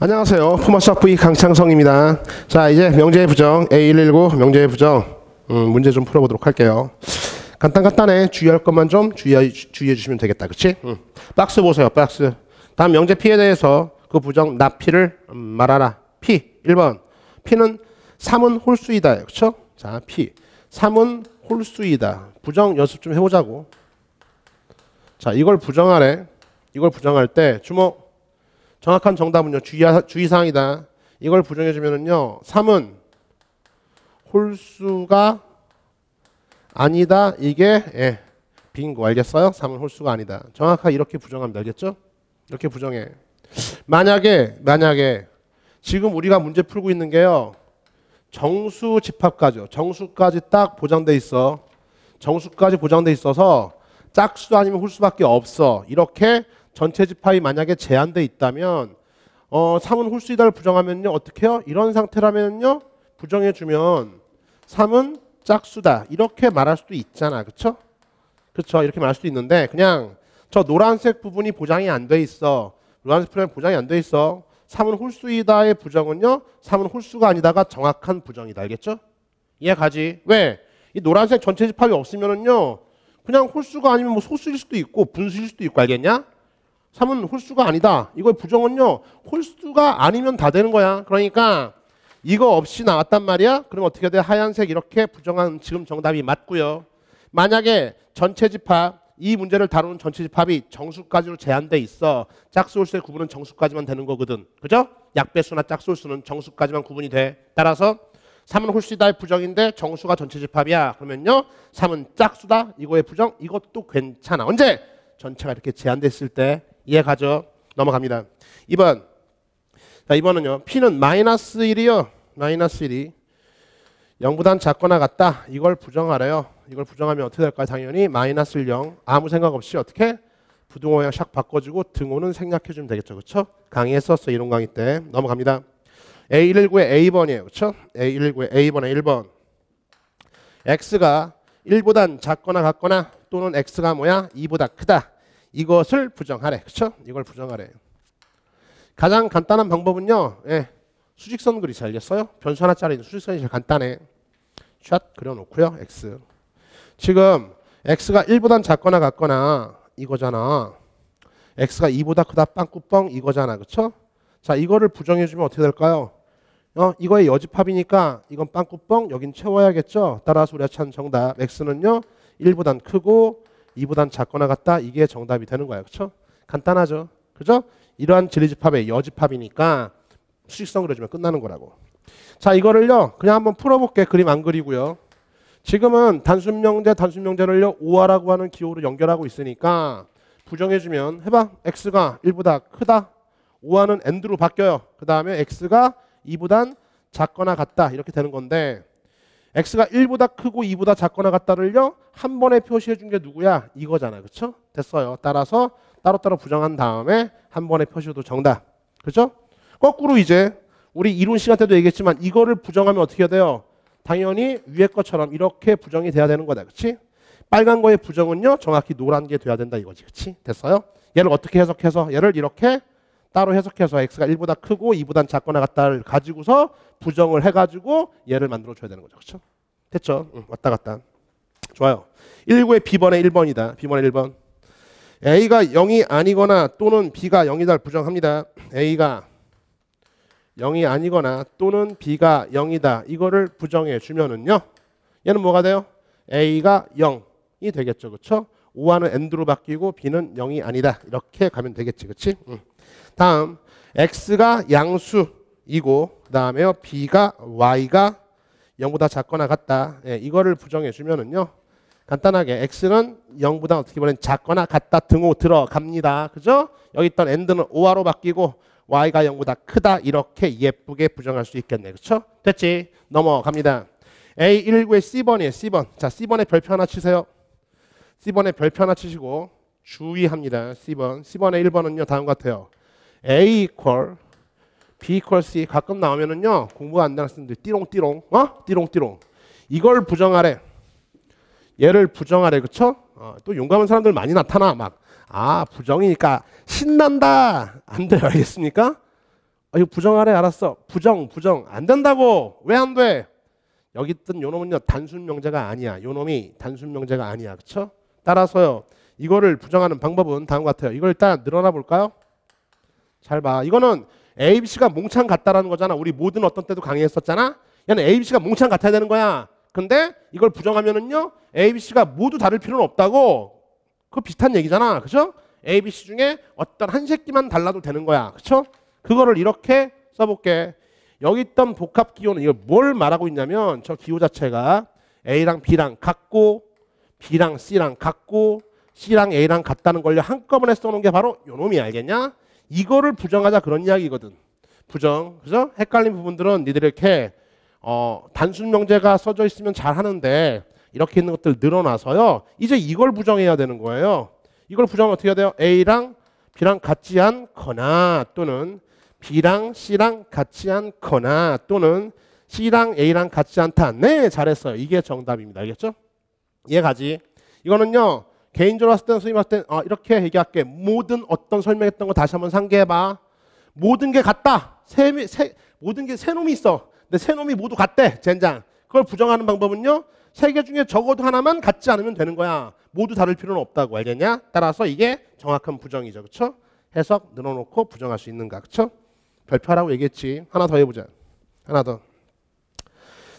안녕하세요. 포마스학 V 강창성입니다. 자, 이제 명제의 부정 A119 명제의 부정 음, 문제 좀 풀어보도록 할게요. 간단간단해. 주의할 것만 좀 주의해, 주의해 주시면 되겠다. 그치? 음. 박스 보세요. 박스. 다음 명제 P에 대해서 그 부정 나피를 음, 말하라. P 1번. P는 3은 홀수이다. 그쵸? 자, P. 3은 홀수이다. 부정 연습 좀 해보자고. 자, 이걸 부정하래. 이걸 부정할 때 주목. 정확한 정답은요. 주의, 주의사항이다. 이걸 부정해주면은요. 3은 홀수가 아니다. 이게 예, 빙고 알겠어요? 3은 홀수가 아니다. 정확하게 이렇게 부정하면 알겠죠? 이렇게 부정해. 만약에 만약에 지금 우리가 문제 풀고 있는 게요. 정수 집합까지요. 정수까지 딱 보장돼 있어. 정수까지 보장돼 있어서 짝수 아니면 홀수밖에 없어. 이렇게 전체 집합이 만약에 제한돼 있다면 어, 3은 홀수이다를 부정하면요. 어떻게 해요? 이런 상태라면요. 부정해 주면 3은 짝수다. 이렇게 말할 수도 있잖아. 그쵸? 그쵸? 이렇게 말할 수도 있는데 그냥 저 노란색 부분이 보장이 안 돼 있어. 노란색 부분이 보장이 안 돼 있어. 3은 홀수이다의 부정은요. 3은 홀수가 아니다가 정확한 부정이다. 알겠죠? 이해 가지? 왜? 이 노란색 전체 집합이 없으면은요. 그냥 홀수가 아니면 뭐 소수일 수도 있고 분수일 수도 있고 알겠냐? 3은 홀수가 아니다. 이거의 부정은요. 홀수가 아니면 다 되는 거야. 그러니까 이거 없이 나왔단 말이야. 그럼 어떻게 돼? 하얀색 이렇게 부정한 지금 정답이 맞고요. 만약에 전체 집합 이 문제를 다루는 전체 집합이 정수까지로 제한돼 있어. 짝수홀수의 구분은 정수까지만 되는 거거든. 그죠? 약배수나 짝수홀수는 정수까지만 구분이 돼. 따라서 3은 홀수다의 부정인데 정수가 전체 집합이야. 그러면요. 3은 짝수다. 이거의 부정. 이것도 괜찮아. 언제? 전체가 이렇게 제한됐을 때 이해 가죠? 넘어갑니다. 2번. 자, 2번은요. P는 마이너스 1이요. 마이너스 1이 0보단 작거나 같다. 이걸 부정하래요. 이걸 부정하면 어떻게 될까요? 당연히 마이너스 0. 아무 생각 없이 어떻게? 부등호양 샥 바꿔주고 등호는 생략해주면 되겠죠. 그렇죠? 강의에 썼어. 이론 강의 때. 넘어갑니다. A119의 A번이에요. 그렇죠? A119의 A번의 1번. X가 1보단 작거나 같거나 또는 X가 뭐야? 2보다 크다. 이것을 부정하래. 그렇죠? 이걸 부정하래. 가장 간단한 방법은요. 예, 수직선 그리 잘겠어요? 변수 하나짜리 수직선이 제일 간단해. 샷 그려놓고요. X. 지금 X가 1보단 작거나 같거나 이거잖아. X가 2보다 크다 빵꾸뻥 이거잖아. 그쵸? 자 이거를 부정해주면 어떻게 될까요? 어, 이거의 여집합이니까 이건 빵꾸뻥 여긴 채워야겠죠? 따라서 우리가 찾은 정답 X는요 1보단 크고 2보단 작거나 같다 이게 정답이 되는 거예요. 그쵸? 간단하죠? 그죠? 이러한 진리집합의 여집합이니까 수직성 그려주면 끝나는 거라고. 자 이거를요 그냥 한번 풀어볼게 그림 안 그리고요. 지금은 단순 명제 단순 명제를요 5화라고 하는 기호로 연결하고 있으니까 부정해주면 해봐 x가 1보다 크다 5화는 end로 바뀌어요. 그 다음에 x가 2보단 작거나 같다 이렇게 되는 건데 x가 1보다 크고 2보다 작거나 같다를요 한 번에 표시해 준 게 누구야 이거잖아 그쵸 됐어요 따라서 따로따로 부정한 다음에 한 번에 표시해도 정답 그죠 거꾸로 이제 우리 이론 시간 때도 얘기했지만 이거를 부정하면 어떻게 돼요? 당연히 위에 것처럼 이렇게 부정이 돼야 되는 거다. 그치? 빨간 거의 부정은요. 정확히 노란 게 돼야 된다 이거지. 그치? 됐어요? 얘를 어떻게 해석해서 얘를 이렇게 따로 해석해서 x가 1보다 크고 2보다 작거나 같다를 가지고서 부정을 해가지고 얘를 만들어 줘야 되는 거죠. 그렇죠? 됐죠? 응, 왔다 갔다. 좋아요. 19의 b번의 1번이다. b번의 1번. a가 0이 아니거나 또는 b가 0이다를 부정합니다. a가 0이 아니거나 또는 b가 0이다. 이거를 부정해 주면은요. 얘는 뭐가 돼요? a가 0이 되겠죠. 그렇죠? 5화는 end로 바뀌고 b는 0이 아니다. 이렇게 가면 되겠지. 그렇지? 응. 다음 x가 양수이고 그다음에요. b가 y가 0보다 작거나 같다. 예, 이거를 부정해 주면은요. 간단하게 x는 0보다 어떻게 보면 작거나 같다 등호 들어갑니다. 그죠? 여기 있던 end는 5화로 바뀌고 y가 0보다 크다 이렇게 예쁘게 부정할 수 있겠네. 그렇죠? 됐지? 넘어갑니다. A19의 C번이에요. C번. 자, C번에 별표 하나 치세요. C번에 별표 하나 치시고 주의합니다. C번. C번의 1번은요. 다음 같아요. A equal B equal C 가끔 나오면은요. 공부가 안 되는 학생들 띠롱띠롱 어? 띠롱띠롱 이걸 부정하래. 얘를 부정하래. 그쵸? 어, 또 용감한 사람들 많이 나타나 막 아 부정이니까 신난다 안 돼요 알겠습니까? 아, 이거 부정하래 알았어. 부정 부정 안 된다고. 왜 안 돼? 여기 있던 요놈은요 단순 명제가 아니야. 요놈이 단순 명제가 아니야. 그쵸? 따라서요 이거를 부정하는 방법은 다음 같아요. 이걸 일단 늘어나 볼까요? 잘 봐. 이거는 A, B, C가 몽창 같다라는 거잖아. 우리 모든 어떤 때도 강의했었잖아. 얘는 A, B, C가 몽창 같아야 되는 거야. 근데 이걸 부정하면은요 A, B, C가 모두 다를 필요는 없다고. 그 비슷한 얘기잖아. 그죠? A, B, C 중에 어떤 한 새끼만 달라도 되는 거야. 그쵸? 그거를 이렇게 써볼게. 여기 있던 복합 기호는 이걸 뭘 말하고 있냐면 저 기호 자체가 A랑 B랑 같고 B랑 C랑 같고 C랑 A랑 같다는 걸 한꺼번에 써놓은 게 바로 요놈이 알겠냐? 이거를 부정하자 그런 이야기거든. 부정. 그죠? 헷갈린 부분들은 니들 이렇게 어, 단순 명제가 써져 있으면 잘 하는데 이렇게 있는 것들 늘어나서요. 이제 이걸 부정해야 되는 거예요. 이걸 부정하면 어떻게 해야 돼요? A랑 B랑 같지 않거나 또는 B랑 C랑 같지 않거나 또는 C랑 A랑 같지 않다. 네, 잘했어요. 이게 정답입니다. 알겠죠? 이해가지? 이거는요. 개인적으로 봤을 때는 선생님 봤을 때 아, 이렇게 얘기할게. 모든 어떤 설명했던 거 다시 한번 상기해봐. 모든 게 같다. 세, 세, 모든 게 세 놈이 있어. 근데 세 놈이 모두 같대. 젠장. 그걸 부정하는 방법은요. 세 개 중에 적어도 하나만 같지 않으면 되는 거야. 모두 다를 필요는 없다고 알겠냐? 따라서 이게 정확한 부정이죠. 그렇죠? 해석 늘어놓고 부정할 수 있는가. 그렇죠? 별표하라고 얘기했지. 하나 더 해보자. 하나 더.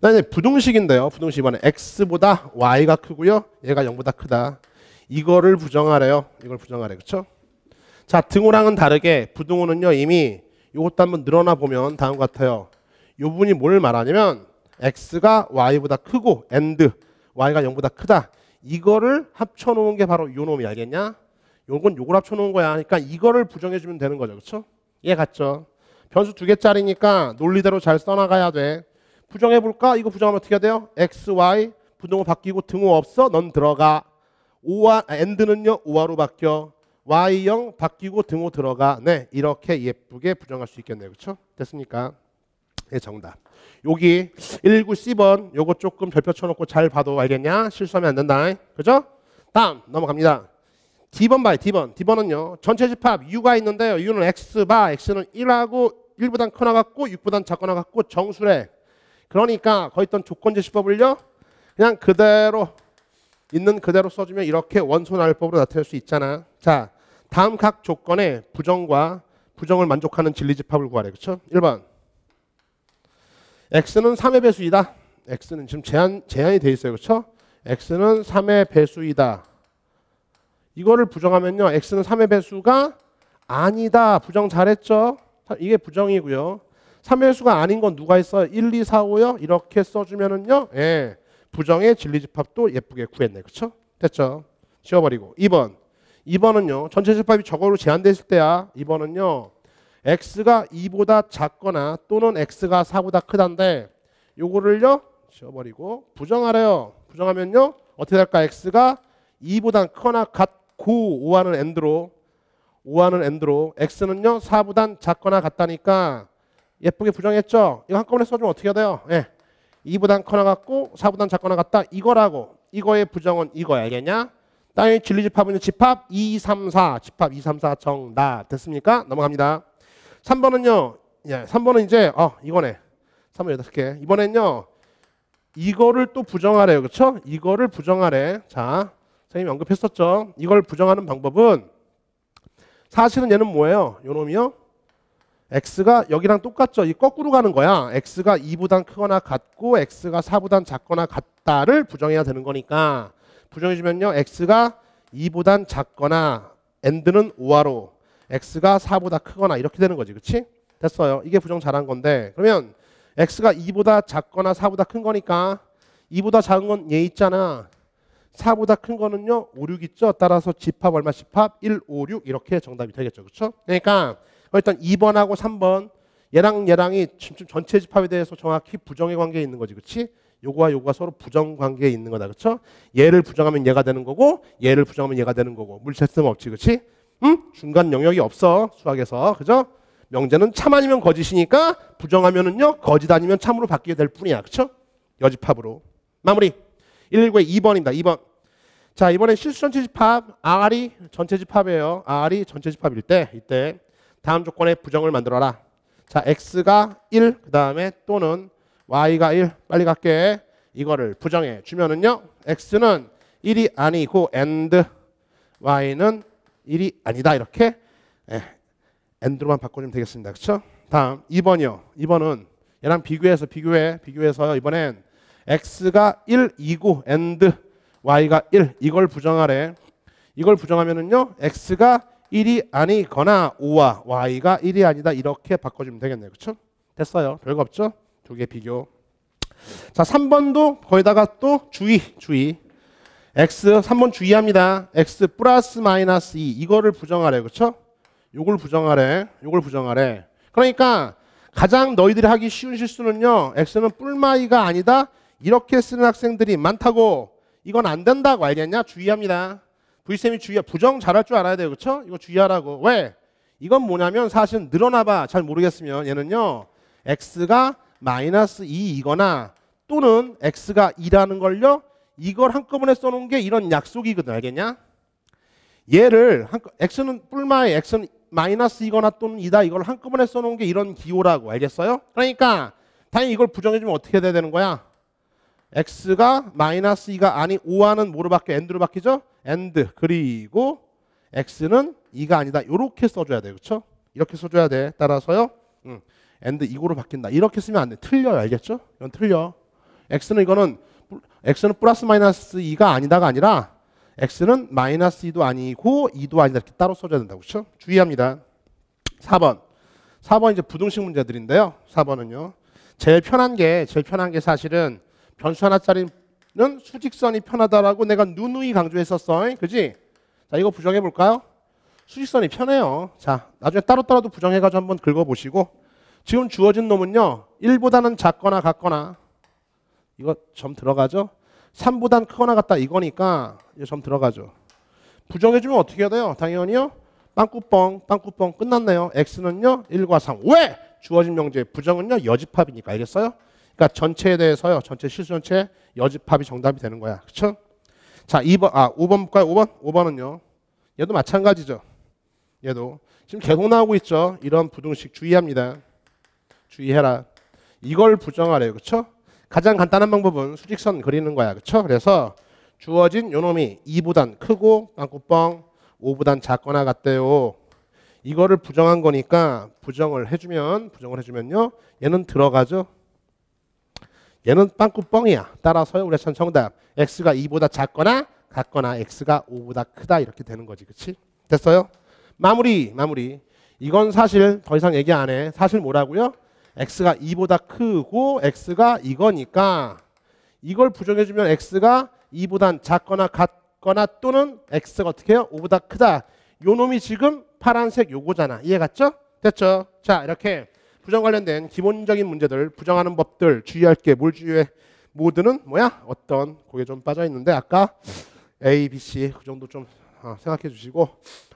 나 이제 부등식인데요. 부등식 이번에 x보다 y가 크고요. 얘가 0보다 크다. 이거를 부정하래요. 이걸 부정하래. 그렇죠? 자, 등호랑은 다르게 부등호는요. 이미 이것도 한번 늘어나 보면 다음 같아요. 이 부분이 뭘 말하냐면 x가 y보다 크고 and y가 0보다 크다. 이거를 합쳐 놓은 게 바로 요 놈이 알겠냐? 요건 요걸 합쳐 놓은 거야. 그러니까 이거를 부정해 주면 되는 거죠. 그렇죠? 이해 갔죠? 변수 두 개짜리니까 논리대로 잘 써나가야 돼. 부정해 볼까? 이거 부정하면 어떻게 돼요? x, y 부등호 바뀌고 등호 없어? 넌 들어가. 오와 end는요 오와로 바뀌어. y0 바뀌고 등호 들어가. 네, 이렇게 예쁘게 부정할 수 있겠네요. 그렇죠? 됐습니까? 예, 정답. 여기 19 C번 요거 조금 별표 쳐놓고 잘 봐도 알겠냐? 실수하면 안 된다. 그죠? 다음 넘어갑니다. D번 봐요. D번. D번은요. 전체 집합 U가 있는데요. U는 X 바 X는 1하고 1보단 커나 같고 6보단 작거나 같고 정수래. 그러니까 거기 있던 조건 제시법을요. 그냥 그대로 있는 그대로 써주면 이렇게 원소날법으로 나타낼 수 있잖아. 자, 다음 각 조건의 부정과 부정을 만족하는 진리 집합을 구하래. 그렇죠? 1번. x는 3의 배수이다. x는 지금 제한 제한이 돼 있어요. 그렇죠? x는 3의 배수이다. 이거를 부정하면요. x는 3의 배수가 아니다. 부정 잘했죠? 이게 부정이고요. 3의 배수가 아닌 건 누가 있어요? 1, 2, 4, 5요? 이렇게 써 주면은요. 예. 부정의 진리집합도 예쁘게 구했네. 그렇죠? 됐죠? 지워버리고. 2번. 2번은요. 전체 집합이 저거로 제한되어 있을 때야. 2번은요. x가 2보다 작거나 또는 x가 4보다 크다인데 요거를요. 지워버리고 부정하래요. 부정하면요. 어떻게 될까? x가 2보다 크거나 같고 5하는 end로 5하는 end로 x는요. 4보다 작거나 같다니까 예쁘게 부정했죠? 이거 한꺼번에 써주면 어떻게 돼요? 예. 2보단 커나 같고 4보단 작거나 같다. 이거라고. 이거의 부정은 이거야. 알겠냐? 땅의 진리 집합은 집합 2, 3, 4 집합 2, 3, 4 정답 됐습니까? 넘어갑니다. 3번은요. 예, 3번은 이제 어 이거네. 3번 8개. 이번엔요. 이거를 또 부정하래요. 그렇죠? 이거를 부정하래. 자 선생님이 언급했었죠. 이걸 부정하는 방법은 사실은 얘는 뭐예요? 요 놈이요 x가 여기랑 똑같죠. 이 거꾸로 가는 거야. x가 2보단 크거나 같고 x가 4보단 작거나 같다를 부정해야 되는 거니까 부정해 주면요. x가 2보단 작거나 end는 5화로 x가 4보다 크거나 이렇게 되는 거지. 그렇지? 됐어요. 이게 부정 잘한 건데 그러면 x가 2보다 작거나 4보다 큰 거니까 2보다 작은 건 얘 있잖아. 4보다 큰 거는요. 5, 6 있죠. 따라서 집합 얼마 집합 1, 5, 6 이렇게 정답이 되겠죠. 그렇죠? 그러니까 일단 2번하고 3번 얘랑 얘랑이 전체 집합에 대해서 정확히 부정의 관계에 있는 거지. 그렇지? 요거와 요거가 서로 부정 관계에 있는 거다. 그렇죠? 얘를 부정하면 얘가 되는 거고 얘를 부정하면 얘가 되는 거고 물체성 없지. 그렇지? 응? 중간 영역이 없어. 수학에서. 그죠? 명제는 참 아니면 거짓이니까 부정하면은요. 거짓 아니면 참으로 바뀌게 될 뿐이야. 그렇죠? 여집합으로. 마무리. 119의 2번입니다. 2번. 자, 이번엔 실수 전체 집합 R이 전체 집합이에요. R이 전체 집합일 때 이때 다음 조건에 부정을 만들어라. 자, x가 1, 그 다음에 또는 y가 1, 빨리 갈게. 이거를 부정해 주면은요, x는 1이 아니고 and y는 1이 아니다. 이렇게 예, and로만 바꿔주면 되겠습니다. 그렇죠? 다음 2번이요. 2번은 얘랑 비교해서 비교해 비교해서 이번엔 x가 1, 2고 and y가 1 이걸 부정하래. 이걸 부정하면은요, x가 1이 아니거나 5와 y가 1이 아니다 이렇게 바꿔주면 되겠네요. 그렇죠? 됐어요. 별거 없죠? 두 개 비교. 자, 3번도 거기다가 또 주의, 주의. x 3번 주의합니다. x 플러스 마이너스 2 이거를 부정하래. 그렇죠? 요걸 부정하래. 요걸 부정하래. 그러니까 가장 너희들이 하기 쉬운 실수는요. x는 뿔마이가 아니다. 이렇게 쓰는 학생들이 많다고 이건 안 된다고 알겠냐? 주의합니다. V쌤이 주의 부정 잘할 줄 알아야 돼요. 그렇죠? 이거 주의하라고. 왜? 이건 뭐냐면 사실 늘어나봐 잘 모르겠으면 얘는요. x가 마이너스 2이거나 또는 x가 2라는 걸요. 이걸 한꺼번에 써놓은 게 이런 약속이거든. 알겠냐? 얘를 한, x는 뿔마에 x는 마이너스 이거나 또는 2다 이걸 한꺼번에 써놓은 게 이런 기호라고 알겠어요? 그러니까 당연히 이걸 부정해주면 어떻게 돼야 되는 거야? X가 마이너스 2가 아니 5와는 뭐로 바뀌어? and로 바뀌죠? and 그리고 x는 2가 아니다. 이렇게 써줘야 돼요. 그렇죠? 이렇게 써줘야 돼. 따라서요. 음, and 이거로 바뀐다. 이렇게 쓰면 안 돼. 틀려요. 알겠죠? 이건 틀려. x는 이거는 x는 플러스 마이너스 2가 아니다가 아니라 x는 마이너스 2도 아니고 2도 아니다. 이렇게 따로 써줘야 된다고. 그렇죠? 주의합니다. 4번. 4번 이제 부등식 문제들인데요. 4번은요. 제일 편한 게 제일 편한 게 사실은 변수 하나짜리는 수직선이 편하다라고 내가 누누이 강조했었어. 그지? 자, 이거 부정해 볼까요? 수직선이 편해요. 자, 나중에 따로따로도 부정해가지고 한번 긁어보시고 지금 주어진 놈은요. 1보다는 작거나 같거나 이거 점 들어가죠? 3보단 크거나 같다 이거니까 이거 점 들어가죠. 부정해주면 어떻게 해야 돼요? 당연히요. 빵꾸뻥, 빵꾸뻥 끝났네요. x는요. 1과 3. 왜? 주어진 명제 부정은요. 여집합이니까 알겠어요? 그러니까 전체에 대해서요. 전체 실수 전체 여집합이 정답이 되는 거야. 그렇죠? 자, 2번 아, 5번 볼까요? 5번. 5번은요. 얘도 마찬가지죠. 얘도 지금 계속 나오고 있죠. 이런 부등식 주의합니다. 주의해라. 이걸 부정하래요. 그렇죠? 가장 간단한 방법은 수직선 그리는 거야. 그렇죠? 그래서 주어진 요놈이 2보단 크고 빵꾸뻥 5보단 작거나 같대요. 이거를 부정한 거니까 부정을 해주면 부정을 해주면요. 얘는 들어가죠. 얘는 빵꾸뻥이야. 따라서 선 정답 x가 2보다 작거나 같거나 x가 5보다 크다 이렇게 되는 거지. 그치? 됐어요? 마무리 마무리. 이건 사실 더 이상 얘기 안 해. 사실 뭐라고요? x가 2보다 크고 x가 이거니까 이걸 부정해주면 x가 2보단 작거나 같거나 또는 x가 어떻게 해요? 5보다 크다. 요 놈이 지금 파란색 요거잖아. 이해 갔죠? 됐죠? 자 이렇게 부정 관련된 기본적인 문제들, 부정하는 법들 주의할 게 뭘 주의해? 모드는 뭐야? 어떤 거기에 좀 빠져 있는데 아까 A, B, C 그 정도 좀 어, 생각해 주시고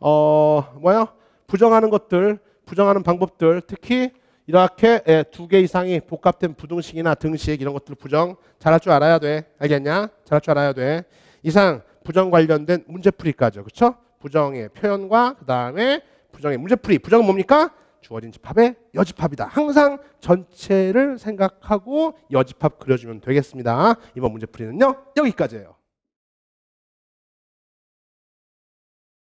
어 뭐야? 부정하는 것들, 부정하는 방법들 특히 이렇게 예, 두개 이상이 복합된 부등식이나 등식 이런 것들 부정 잘할 줄 알아야 돼. 알겠냐? 잘할 줄 알아야 돼. 이상 부정 관련된 문제풀이까지 그렇죠? 부정의 표현과 그 다음에 부정의 문제풀이. 부정은 뭡니까? 주어진 집합의 여집합이다. 항상 전체를 생각하고 여집합 그려주면 되겠습니다. 이번 문제 풀이는요. 여기까지예요.